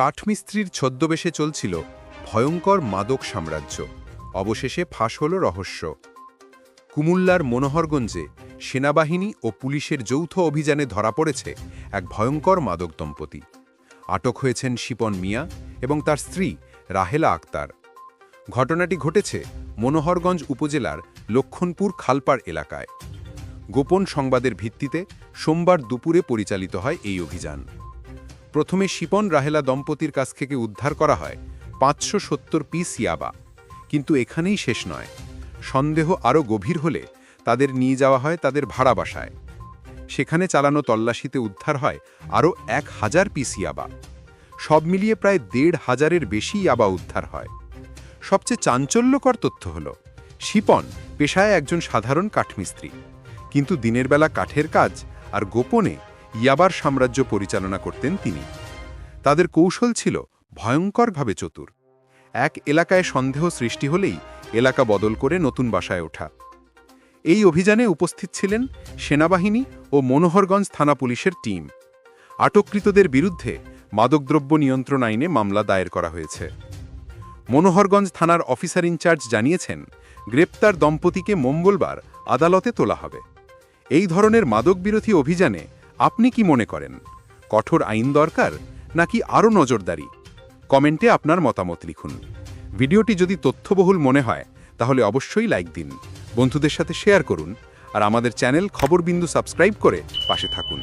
কাঠমিস্ত্রির ছদ্মবেশে চলছিল ভয়ঙ্কর মাদক সাম্রাজ্য। অবশেষে ফাঁস হল রহস্য। কুমুল্লার মনোহরগঞ্জে সেনাবাহিনী ও পুলিশের যৌথ অভিযানে ধরা পড়েছে এক ভয়ঙ্কর মাদক দম্পতি। আটক হয়েছেন শিপন মিয়া এবং তার স্ত্রী রাহেলা আক্তার। ঘটনাটি ঘটেছে মনোহরগঞ্জ উপজেলার লক্ষণপুর খালপাড় এলাকায়। গোপন সংবাদের ভিত্তিতে সোমবার দুপুরে পরিচালিত হয় এই অভিযান। প্রথমে শিপন রাহেলা দম্পতির কাছ থেকে উদ্ধার করা হয় পাঁচশো সত্তর পিস ইয়াবা কিন্তু এখানেই শেষ নয়। সন্দেহ আরও গভীর হলে তাদের নিয়ে যাওয়া হয় তাদের ভাড়া বাসায়। সেখানে চালানো তল্লাশিতে উদ্ধার হয় আরও এক হাজার পিস ইয়াবা সব মিলিয়ে প্রায় দেড় হাজারের বেশি ইয়াবা উদ্ধার হয়। সবচেয়ে চাঞ্চল্যকর তথ্য হল, শিপন পেশায় একজন সাধারণ কাঠমিস্ত্রি। কিন্তু দিনের বেলা কাঠের কাজ আর গোপনে ইয়াবার সাম্রাজ্য পরিচালনা করতেন তিনি। তাদের কৌশল ছিল ভয়ঙ্করভাবে চতুর। এক এলাকায় সন্দেহ সৃষ্টি হলেই এলাকা বদল করে নতুন বাসায় ওঠা। এই অভিযানে উপস্থিত ছিলেন সেনাবাহিনী ও মনোহরগঞ্জ থানা পুলিশের টিম। আটককৃতদের বিরুদ্ধে মাদকদ্রব্য নিয়ন্ত্রণ আইনে মামলা দায়ের করা হয়েছে। মনোহরগঞ্জ থানার অফিসার ইনচার্জ জানিয়েছেন, গ্রেপ্তার দম্পতিকে মঙ্গলবার আদালতে তোলা হবে। এই ধরনের মাদকবিরোধী অভিযানে আপনি কি মনে করেন, কঠোর আইন দরকার নাকি আরও নজরদারি? কমেন্টে আপনার মতামত লিখুন। ভিডিওটি যদি তথ্যবহুল মনে হয়, তাহলে অবশ্যই লাইক দিন, বন্ধুদের সাথে শেয়ার করুন, আর আমাদের চ্যানেল খবরবিন্দু সাবস্ক্রাইব করে পাশে থাকুন।